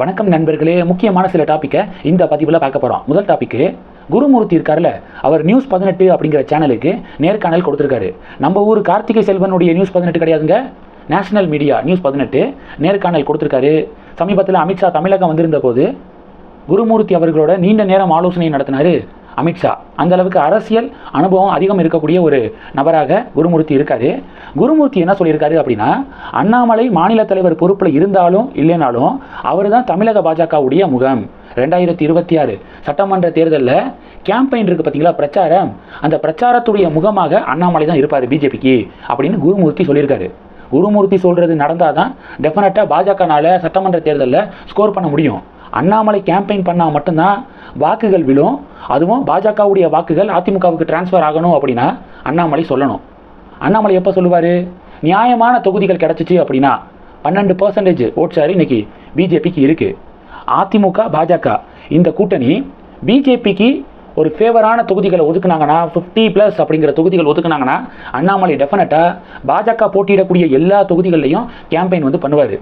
வணக்கம் நண்பர்களே. முக்கியமான சில டாப்பிக்கை இந்த பதிவில் பார்க்க போகிறோம் முதல் டாப்பிக்கு குருமூர்த்தி இருக்கார்ல அவர் நியூஸ் பதினெட்டு அப்படிங்கிற சேனலுக்கு நேர்காணல் கொடுத்துருக்காரு. நம்ம ஊர் கார்த்திகை செல்வனுடைய நியூஸ் பதினெட்டு கிடையாதுங்க? நேஷனல் மீடியா நியூஸ் பதினெட்டு நேர்காணல் கொடுத்துருக்காரு. சமீபத்தில் அமித்ஷா தமிழகம் வந்திருந்த போது குருமூர்த்தி அவர்களோட நீண்ட நேரம் ஆலோசனை நடத்தினார். அமித்ஷா அந்த அளவுக்கு அரசியல் அனுபவம் அதிகம் இருக்கக்கூடிய ஒரு நபராக குருமூர்த்தி இருக்காரு. குருமூர்த்தி என்ன சொல்லியிருக்காரு அப்படின்னா அண்ணாமலை மாநில தலைவர் பொறுப்பில் இருந்தாலும் இல்லைனாலும் அவர் தான் தமிழக பாஜகவுடைய முகம். ரெண்டாயிரத்தி இருபத்தி ஆறு சட்டமன்ற தேர்தலில் கேம்பெயின் இருக்கு பார்த்தீங்களா பிரச்சாரம். அந்த பிரச்சாரத்துடைய முகமாக அண்ணாமலை தான் இருப்பார் பிஜேபிக்கு அப்படின்னு குருமூர்த்தி சொல்லியிருக்காரு. குருமூர்த்தி சொல்கிறது நடந்தால் தான் டெஃபினட்டாக பாஜகனால் சட்டமன்ற தேர்தலில் ஸ்கோர் பண்ண முடியும். அண்ணாமலை கேம்பெயின் பண்ணால் மட்டும்தான் வாக்குகள் விழும். அதுவும் பாஜகவுடைய வாக்குகள் அதிமுகவுக்கு டிரான்ஸ்ஃபர் ஆகணும் அப்படின்னா அண்ணாமலை சொல்லணும். அண்ணாமலை எப்போ சொல்லுவார்? நியாயமான தொகுதிகள் கிடச்சிச்சு அப்படின்னா பன்னெண்டு பர்சன்டேஜ் ஓட் ஷேர் இன்னைக்கு பிஜேபிக்கு இருக்குது அதிமுக பாஜக இந்த கூட்டணி பிஜேபிக்கு ஒரு ஃபேவரான தொகுதிகளை ஒதுக்குனாங்கன்னா ஃபிஃப்டி ப்ளஸ் அப்படிங்கிற தொகுதிகள் ஒதுக்குனாங்கன்னா அண்ணாமலை டெஃபினட்டாக பாஜக போட்டியிடக்கூடிய எல்லா தொகுதிகள்லையும் கேம்பெயின் வந்து பண்ணுவார்.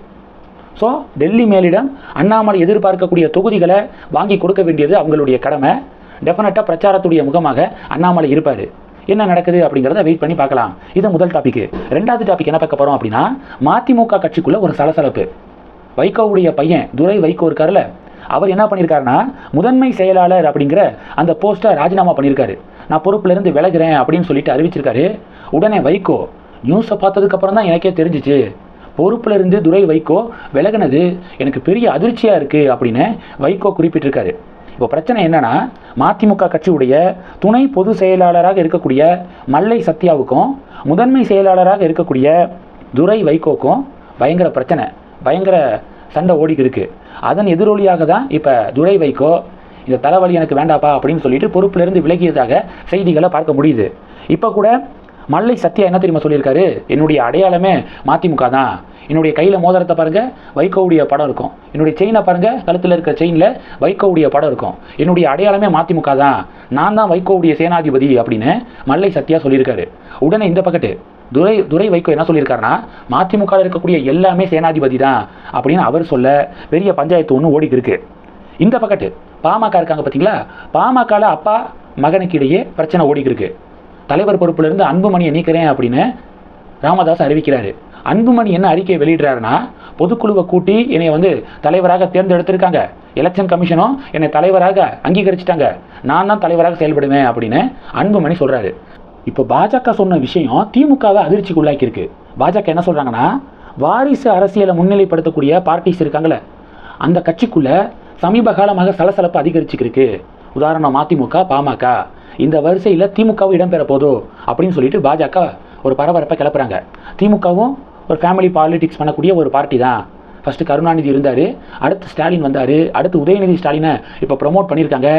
ஸோ டெல்லி மேலிடம் அண்ணாமலை எதிர்பார்க்கக்கூடிய தொகுதிகளை வாங்கி கொடுக்க வேண்டியது அவங்களுடைய கடமை. டெஃபினட்டாக பிரச்சாரத்துடைய முகமாக அண்ணாமலை இருப்பார். என்ன நடக்குது அப்படிங்கிறத வெயிட் பண்ணி பார்க்கலாம். இது முதல் டாபிக் ரெண்டாவது டாபிக் என்ன பார்க்க போகிறோம் அப்படின்னா மதிமுக கட்சிக்குள்ள ஒரு சலசலப்பு. வைகோவுடைய பையன் துரை வைகோ இருக்கார்ல அவர் என்ன பண்ணியிருக்காருன்னா முதன்மை செயலாளர் அப்படிங்கிற அந்த போஸ்ட்டை ராஜினாமா பண்ணியிருக்காரு நான் பொறுப்புலேருந்து விலகுறேன் அப்படின்னு சொல்லிட்டு அறிவிச்சிருக்காரு. உடனே வைகோ நியூஸை பார்த்ததுக்கப்புறம் தான் எனக்கே தெரிஞ்சிச்சு. பொறுப்புல இருந்து துரை வைகோ விலகினது. எனக்கு பெரிய அதிர்ச்சியாக இருக்குது அப்படின்னு வைகோ குறிப்பிட்டிருக்காரு. இப்போ பிரச்சனை என்னன்னா மதிமுக கட்சியுடைய துணை பொதுச் செயலாளராக இருக்கக்கூடிய மல்லை சத்யாவுக்கும் முதன்மை செயலாளராக இருக்கக்கூடிய துரை வைகோக்கும் பயங்கர பிரச்சனை பயங்கர சண்டை ஓடிக்கிருக்கு அதன் எதிரொலியாக தான் இப்போ துரை வைகோ இந்த தலைவலி எனக்கு வேண்டாப்பா அப்படின்னு சொல்லிட்டு பொறுப்பிலிருந்து விலகியதாக செய்திகளை பார்க்க முடியுது. இப்போ கூட மல்லை சத்யா என்ன தெரியுமா சொல்லியிருக்காரு? என்னுடைய அடையாளமே மதிமுக தான். என்னுடைய கையில் மோதிரத்தை பாருங்க வைகோவுடைய படம் இருக்கும். என்னுடைய செயினை பாருங்க கழுத்தில் இருக்கிற செயினில் வைகோவுடைய படம் இருக்கும். என்னுடைய அடையாளமே மதிமுக தான். நான் தான் வைகோவுடைய சேனாதிபதி அப்படின்னு மல்லை சத்யா சொல்லியிருக்காரு. உடனே இந்த பக்கத்து துரை துரை வைகோ என்ன சொல்லியிருக்காருன்னா மதிமுக இருக்கக்கூடிய எல்லாமே சேனாதிபதி தான் அப்படின்னு அவர் சொல்ல பெரிய பஞ்சாயத்து ஒன்று ஓடிக்கு இருக்கு. இந்த பக்கத்து பாமக இருக்காங்க பார்த்தீங்களா பாமகவில் அப்பா மகனுக்கு இடையே பிரச்சனை ஓடிக்கிருக்கு தலைவர் பொறுப்பிலிருந்து அன்புமணியை நீக்கிறேன் அப்படின்னு ராமதாஸ் அறிவிக்கிறாரு. அன்புமணி என்ன அறிக்கையை வெளியிடுறாருன்னா பொதுக்குழுவை கூட்டி என்னை வந்து தலைவராக தேர்ந்தெடுத்திருக்காங்க. எலெக்ஷன் கமிஷனும் என்னை தலைவராக அங்கீகரிச்சிட்டாங்க. நான் தான் தலைவராக செயல்படுவேன் அப்படின்னு அன்புமணி சொல்கிறாரு இப்போ பாஜக சொன்ன விஷயம் திமுகவை அதிர்ச்சிக்குள்ளாக்கியிருக்கு. பாஜக என்ன சொல்கிறாங்கன்னா வாரிசு அரசியலை முன்னிலைப்படுத்தக்கூடிய பார்ட்டிஸ் இருக்காங்களே அந்த கட்சிக்குள்ளே சமீப காலமாக சலசலப்பு அதிகரிச்சுக்கிருக்கு. உதாரணம் மதிமுக பாமக. இந்த வரிசையில் திமுகவும் இடம்பெற போதும் அப்படின்னு சொல்லிட்டு பாஜக ஒரு பரபரப்பை கிளப்புறாங்க. திமுகவும் ஒரு ஃபேமிலி பாலிடிக்ஸ் பண்ணக்கூடிய ஒரு பார்ட்டி தான். ஃபஸ்ட்டு கருணாநிதி இருந்தார் அடுத்து ஸ்டாலின் வந்தார் அடுத்து உதயநிதி ஸ்டாலினை இப்போ ப்ரொமோட் பண்ணியிருக்காங்க.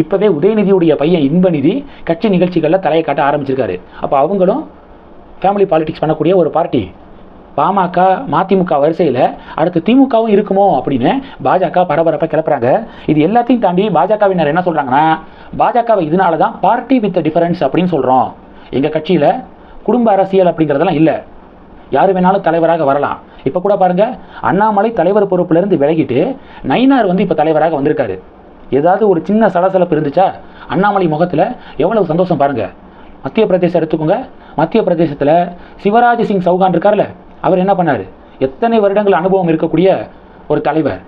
இப்போவே உதயநிதியுடைய பையன் இன்பநிதி கட்சி நிகழ்ச்சிகளில் தலையை காட்ட ஆரம்பிச்சிருக்காரு. அப்போ அவங்களும் ஃபேமிலி பாலிடிக்ஸ் பண்ணக்கூடிய ஒரு பார்ட்டி பாமக மதிமுக வரிசையில் அடுத்து திமுகவும் இருக்குமோ அப்படின்னு பாஜக பரபரப்பாக கிளப்புறாங்க. இது எல்லாத்தையும் தாண்டி பாஜகவினர் என்ன சொல்கிறாங்கன்னா பாஜகவை இதனால தான் பார்ட்டி வித் டிஃபரன்ஸ் அப்படின்னு சொல்கிறோம் எங்கள் கட்சியில் குடும்ப அரசியல் அப்படிங்கிறதெல்லாம் இல்லை. யார் வேணாலும் தலைவராக வரலாம். இப்போ கூட பாருங்கள் அண்ணாமலை தலைவர் பொறுப்புலேருந்து விலகிட்டு நயினார் வந்து இப்போ தலைவராக வந்திருக்காரு. ஏதாவது ஒரு சின்ன சலசலப்பு இருந்துச்சா? அண்ணாமலை முகத்தில் எவ்வளவு சந்தோஷம் பாருங்கள் மத்திய பிரதேசம் எடுத்துக்கோங்க. மத்திய பிரதேசத்தில் சிவராஜ் சிங் சௌகான் இருக்கார்ல அவர் என்ன பண்ணார்? எத்தனை வருடங்கள் அனுபவம் இருக்கக்கூடிய ஒரு தலைவர்.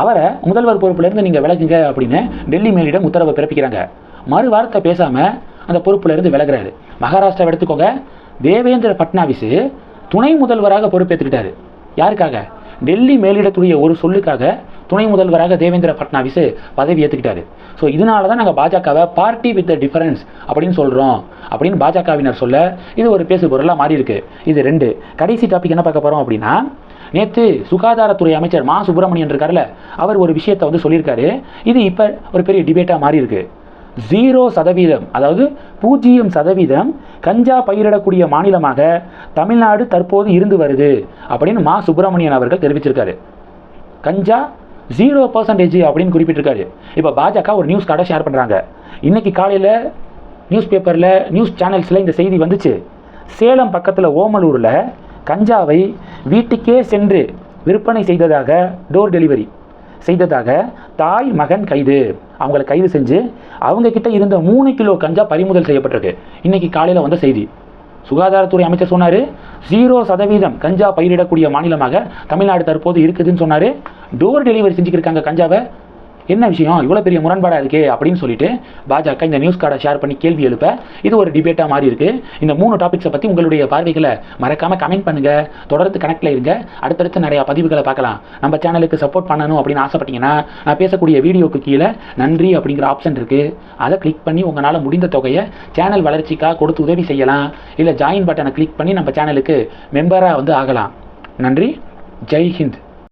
அவரை முதல்வர் பொறுப்பிலேருந்து நீங்கள் விலகுங்க அப்படின்னு டெல்லி மேலிடம் உத்தரவை பிறப்பிக்கிறாங்க. மறு வார்த்தை பேசாமல் அந்த பொறுப்பிலேருந்து விலகுறாரு. மகாராஷ்டிரா எடுத்துக்கோங்க. தேவேந்திர ஃபட்னாவிஸ் துணை முதல்வராக பொறுப்பேற்றுக்கிட்டாரு யாருக்காக? டெல்லி மேலிடத்துடைய ஒரு சொல்லுக்காக துணை முதல்வராக தேவேந்திர ஃபட்னாவிஸ் பதவி ஏற்றுக்கிட்டாரு ஸோ இதனால தான் நாங்கள் பாஜகவை பார்ட்டி வித் த டிஃபரன்ஸ் அப்படின்னு சொல்கிறோம் அப்படின்னு பாஜகவினர் சொல்ல இது ஒரு பேசு பொருளாக மாறி இருக்கு இது ரெண்டு. கடைசி டாபிக் என்ன பார்க்க போகிறோம் அப்படின்னா நேற்று சுகாதாரத்துறை அமைச்சர் மா சுப்பிரமணியன் இருக்கார்ல அவர் ஒரு விஷயத்தை வந்து சொல்லியிருக்காரு. இது இப்போ ஒரு பெரிய டிபேட்டாக மாறி இருக்குது ஜீரோ சதவீதம் அதாவது பூஜ்ஜியம் சதவீதம் கஞ்சா பயிரிடக்கூடிய மாநிலமாக தமிழ்நாடு தற்போது இருந்து வருது அப்படின்னு மா சுப்பிரமணியன் அவர்கள் தெரிவிச்சிருக்காரு. கஞ்சா ஜீரோ பர்சன்டேஜ் அப்படின்னு குறிப்பிட்டிருக்காரு. இப்போ பாஜக ஒரு நியூஸ் கார்டை ஷேர் பண்ணுறாங்க இன்னைக்கு காலையில் நியூஸ் பேப்பரில் நியூஸ் சேனல்ஸில் இந்த செய்தி வந்துச்சு. சேலம் பக்கத்தில் ஓமலூரில் கஞ்சாவை வீட்டுக்கே சென்று விற்பனை செய்ததாக டோர் டெலிவரி செய்ததாக தாய் மகன் கைது. அவங்கள கைது செஞ்சு அவங்க கிட்ட இருந்த மூணு கிலோ கஞ்சா பறிமுதல் செய்யப்பட்டிருக்கு. இன்னைக்கு காலையில் வந்த செய்தி. சுகாதாரத்துறை அமைச்சர் சொன்னார் ஜீரோ சதவீதம் கஞ்சா பயிரிடக்கூடிய மாநிலமாக தமிழ்நாடு தற்போது இருக்குதுன்னு சொன்னார். டோர் டெலிவரி செஞ்சுக்கிருக்காங்க கஞ்சாவை. என்ன விஷயம்? இவ்வளோ பெரிய முரண்பாடாக இருக்கே அப்படின்னு சொல்லிட்டு பாஜக இந்த நியூஸ் கார்டை ஷேர் பண்ணி கேள்வி எழுப்ப. இது ஒரு டிபேட்டாக மாறி இருக்கு. இந்த மூணு டாபிக்ஸை பற்றி உங்களுடைய பார்வைகளை மறக்காம கமெண்ட் பண்ணுங்க. தொடர்ந்து கனெக்டில் இருங்க. அடுத்தடுத்து நிறைய பதிவுகளை பார்க்கலாம். நம்ம சேனலுக்கு சப்போர்ட் பண்ணணும் அப்படின்னு ஆசைப்பட்டீங்கன்னா நான் பேசக்கூடிய வீடியோக்கு கீழே நன்றி அப்படிங்கிற ஆப்ஷன் இருக்கு. அதை கிளிக் பண்ணி உங்களால் முடிந்த தொகையை சேனல் வளர்ச்சிக்காக கொடுத்து உதவி செய்யலாம். இல்லை ஜாயின் பட்டனை கிளிக் பண்ணி நம்ம சேனலுக்கு மெம்பராக வந்து ஆகலாம். நன்றி. ஜெய் ஹிந்த்.